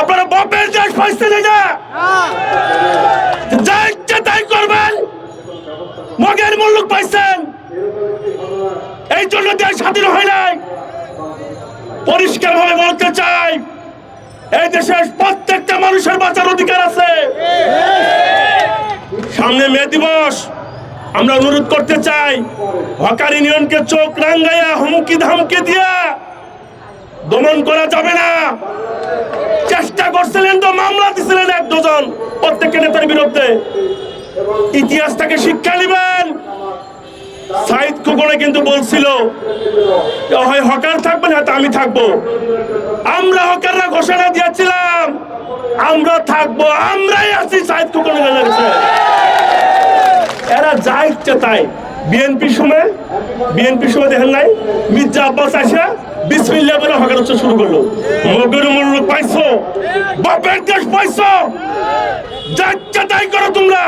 আপনার দেশ ফাঁসতে তাই করবেন। মগের মুল্লুক পাইছেন। এই জন্য দেশ স্বাধীন হয় নাই। পরিষ্কার ভাবে বলতে চাই, এই দেশের প্রত্যেকটা মানুষের বাঁচার অধিকার আছে। সামনে মে দিবস। আমরা অনুরোধ করতে চাই, হকার ইউনিয়নকে চোখ রাঙ্গাইয়া, হুমকি ধামকি দিয়া দমন করা যাবে না। চেষ্টা করছিলেন তো, মামলা দিছিলেন এক দুজন প্রত্যেকটা নেতার বিরুদ্ধে। ইতিহাস থেকে শিক্ষা নেবেন। সাইদ খোকনে কিন্তু বলছিল হয় হকার থাকবে না আমি থাকব। আমরা হকাররা ঘোষণা দিয়েছিলাম, আমরা থাকব, আমরাই আছি, সাইদ খোকনে যা ইচ্ছে তাই। বিএনপি সময় বিএনপি সময় দেখেন নাই, মির্জা আব্বাস আসা বিসমিল্লা বলে শুরু করল। মগের মূল্য পাইছো, বাপের দেশ পাইছো, যা ইচ্ছে তাই করো তোমরা।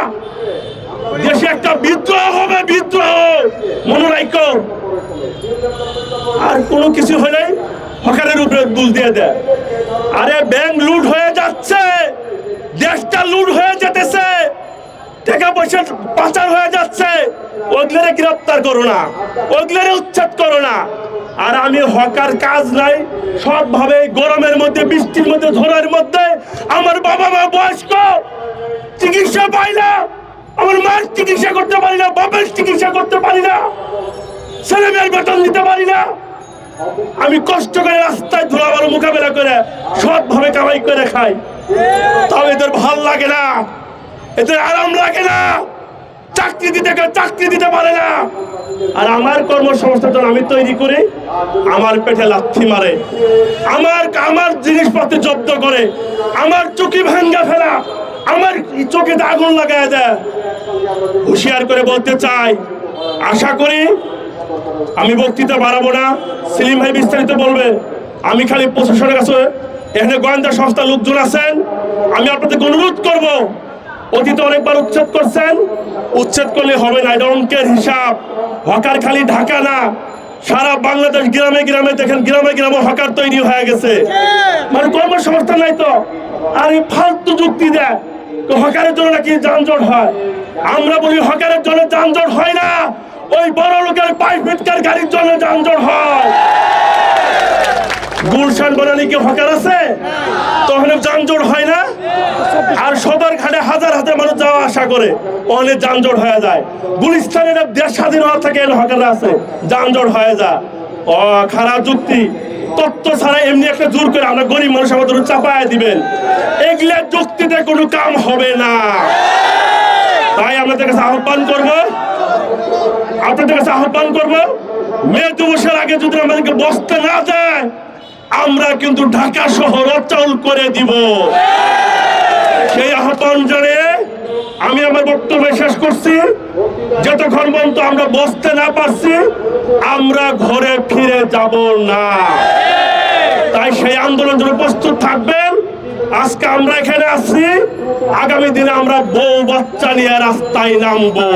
দেশে একটা বিদ্রোহ হবে, বিদ্রোহ। মনে রাখো, আর কোনো কিছু হলে হকারের উপরে দুল দিয়ে দেয়। আরে ব্যাংক লুট হয়ে যাচ্ছে, দেশটা লুট হয়ে যেতেছে। টাকা পয়সা পাচার হয়ে যাচ্ছে। ওগুলোরে গ্রেপ্তার করো না। ওগুলোরে উচ্ছেদ করো না। আর আমি হকার কাজ নাই, সবভাবে গরমের মধ্যে, বৃষ্টির মধ্যে, ঝড়ের মধ্যে। আমার বাবা মা বয়স্ক, চিকিৎসা পাই না। আমার মার চিকিৎসা করতে পারি না বাবার চিকিৎসা করতে পারি না। ছেলে মেয়ের বেতন দিতে পারি না। আমি কষ্ট করে রাস্তায় ধুলাবার মোকাবেলা করে সৎভাবে কামাই করে খাই। তাও এদের ভালো লাগে না। এদের আরাম লাগে না। চাকরি দিতে গেলে চাকরি দিতে পারে না। আর আমার কর্মসংস্থান আমি তৈরি করি, আমার পেটে লাথি মারে, আমার আমার জিনিসপত্র জব্দ করে, আমার চুকি ভাঙ্গা ফেলা, আমার চোখে আগুন লাগায় দেয়। হুঁশিয়ার করে বলতে চাই, আশা করি আমি বক্তৃতা বাড়াবো না। সেলিম ভাই বিস্তারিত বলবে। আমি খালি প্রশাসনের কাছে, এখানে গোয়েন্দা সংস্থা লোকজন আছেন, আমি আপনাদেরকে অনুরোধ করব অতীতে অনেকবার উচ্ছেদ করছেন। উচ্ছেদ করলে হবে না, এটা অঙ্কের হিসাব। হকার খালি ঢাকা না। সারা বাংলাদেশ গ্রামে গ্রামে দেখেন, গ্রামে গ্রামে হকার তৈরি হয়ে গেছে। মানে কর্মসংস্থান নাই তো। আর এই ফালতু যুক্তি দেয়। হকারের জন্য নাকি যানজট হয়। আমরা বলি হকারের জন্য যানজট হয় না। ওই বড় লোকের পাইপ ফিটকার গাড়ির জন্য যানজট হয়। গুলশান বানানি কি হকার আছে? তখন যানজট হয় না? আসা করে অনেক যানজট হয়ে যায়। গুলিস্তানের দেশ স্বাধীন হওয়ার থেকে এর হকাররা আছে, যানজট হয়ে যায়। ও খারাপ যুক্তি। তত্ত্ব ছাড়া এমনি একটা জোর করে আমরা গরিব মানুষ আমাদের চাপায় দিবেন। এগুলা যুক্তিতে কোনো কাম হবে না। তাই আমাদের কাছে আহ্বান করব, আপনাদের কাছে আহ্বান করব, মে দিবসের আগে যদি আমাদেরকে বসতে না দেয়, আমরা কিন্তু ঢাকা শহর অচল করে দিব। সেই আহ্বান জানিয়ে আমি আমার বক্তব্য শেষ করছি। যতক্ষণ পর্যন্ত আমরা বসতে না পারছি, আমরা ঘরে ফিরে যাব না। তাই সেই আন্দোলন জন্য প্রস্তুত থাকবেন আজকে আমরা এখানে আছি। আগামী দিনে আমরা বউ বাচ্চা নিয়ে রাস্তায় নামবো।